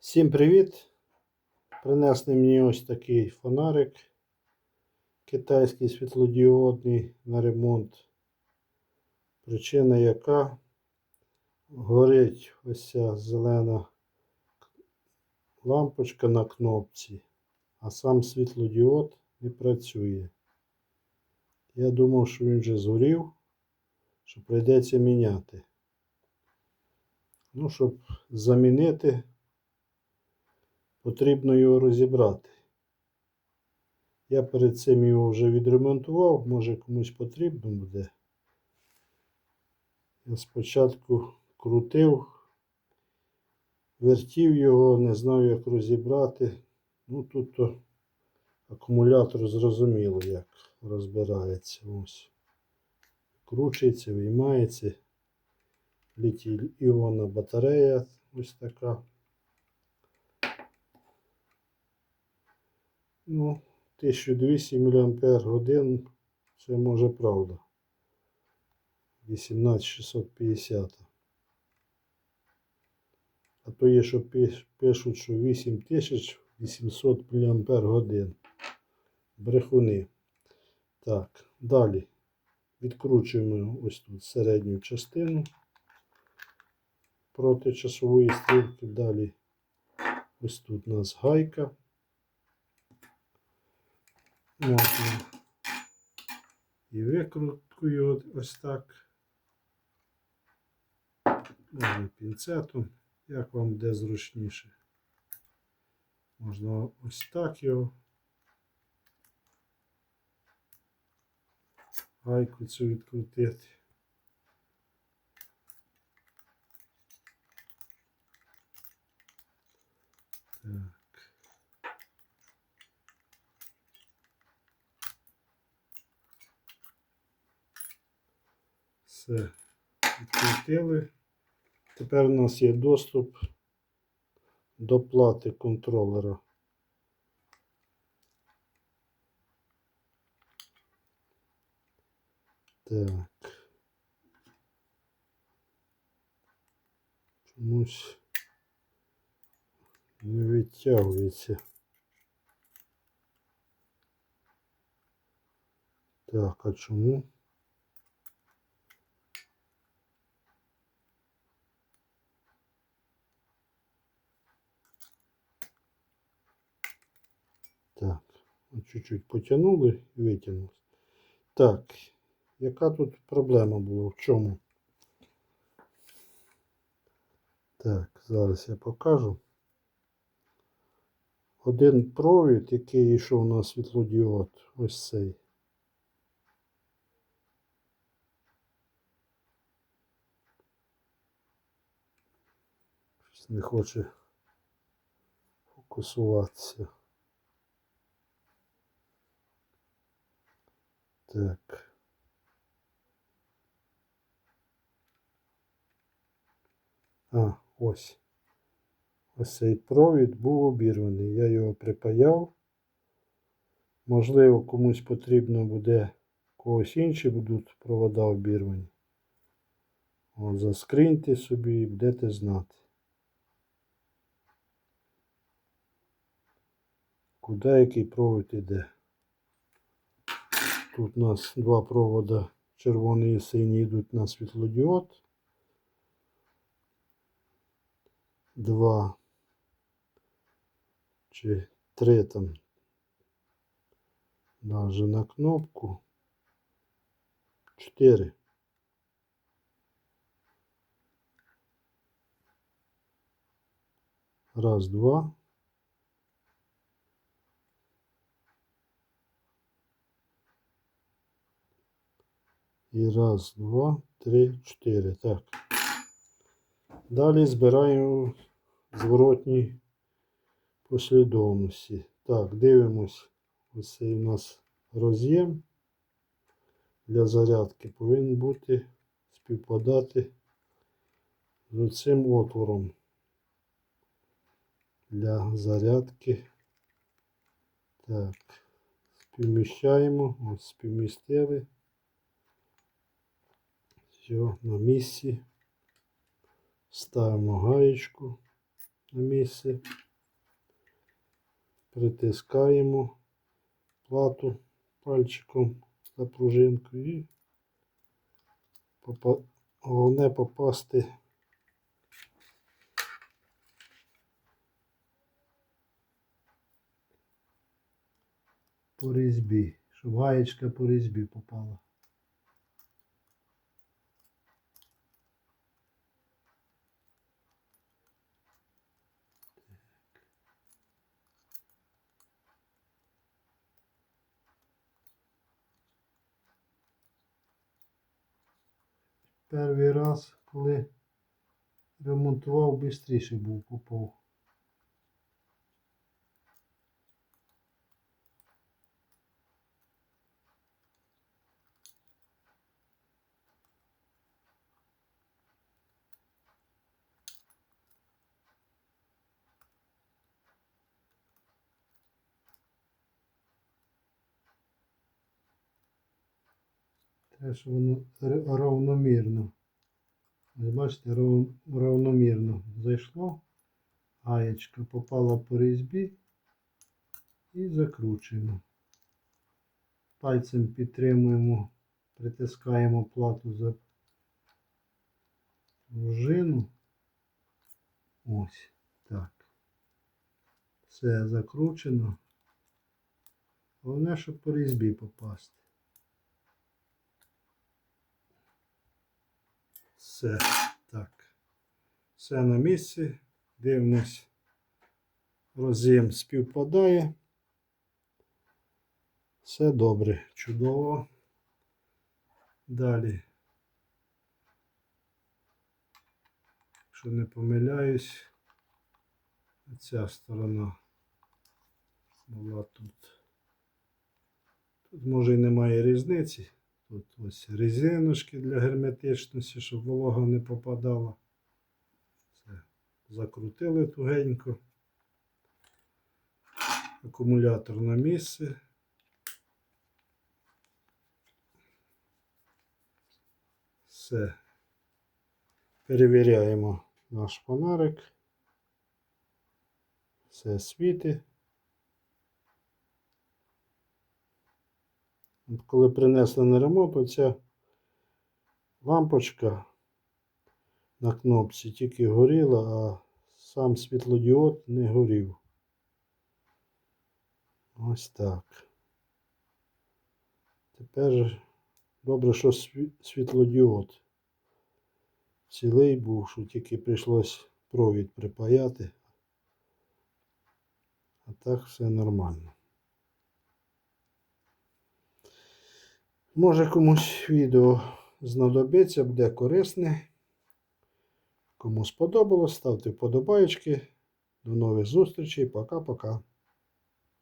Всім привіт! Принесли мені ось такий фонарик китайський світлодіодний на ремонт. Причина яка горить ось ця зелена лампочка на кнопці, а сам світлодіод не працює. Я думав, що він вже згорів, що прийдеться міняти. Ну, щоб замінити потрібно його розібрати. Я перед цим його вже відремонтував, може комусь потрібно буде. Я спочатку крутив, вертів його, не знав, як розібрати. Ну тут то акумулятор зрозуміло, як розбирається. Ось. Кручується, виймається. Літій іонна батарея ось така. Ну, 1200 мАч це може правда. 18650. А то є, що пишуть, що 8800 мАч. Брехуни. Так, далі відкручуємо ось тут середню частину проти часової стрілки. Далі ось тут у нас гайка. Можна і викруткою от- ось так. Можна пінцетом, як вам буде зручніше. Можна ось так його. Гайку цю відкрутити. Так. Все, відкрутили. Тепер у нас є доступ до плати контролера. Так. Чомусь не відтягується. Так, а чому? Так, от чуть-чуть потягнули і витягнули. Так, яка тут проблема була? В чому? Так, зараз я покажу. Один провід, який йшов на світлодіод, ось цей. Щось не хоче фокусуватися. Так. А, ось. Ось цей провід був обірваний. Я його припаяв. Можливо, комусь потрібно буде когось інші будуть провода обірвані. От, заскриньте собі і будете знати. Куди який провід іде. Тут у нас два провода червоний і синій йдуть на світлодіод. Два чи три там даже на кнопку. Чотири. Раз, два. І раз, два, три, чотири. Так. Далі збираємо зворотні послідовності. Так, дивимось. Ось у нас роз'єм для зарядки повинен бути співпадати з цим отвором для зарядки. Так, співміщаємо, ось співмістили. Все, на місці. Ставимо гаєчку. на місце. Притискаємо плату пальчиком за пружинку і головне попасти по різьбі, щоб гаєчка по різьбі попала. Перший раз, коли ремонтував, швидше був попав. Треба, щоб воно равномірно. Бачите, рав- равномірно зайшло. Гаєчка попала по різьбі і закручуємо. Пальцем підтримуємо, притискаємо плату за пружину. Ось так. Все закручено. Головне, щоб по різьбі попасти. Все. Так. Все на місці. Дивимось. Роз'єм співпадає. Все добре, чудово. Далі. Якщо не помиляюсь, ця сторона була тут. Тут може і немає різниці. Тут ось резиночки для герметичності, щоб волога не попадала. Все. Закрутили тугенько. Акумулятор на місце. Все. Перевіряємо наш фонарик. Все світить. От коли принесли на ремонт, оця лампочка на кнопці тільки горіла, а сам світлодіод не горів. Ось так. Тепер добре, що світлодіод цілий був, що тільки прийшлось провід припаяти. А так все нормально. Може комусь відео знадобиться, буде корисне. Кому сподобалось, ставте вподобайки. До нових зустрічей. Пока-пока.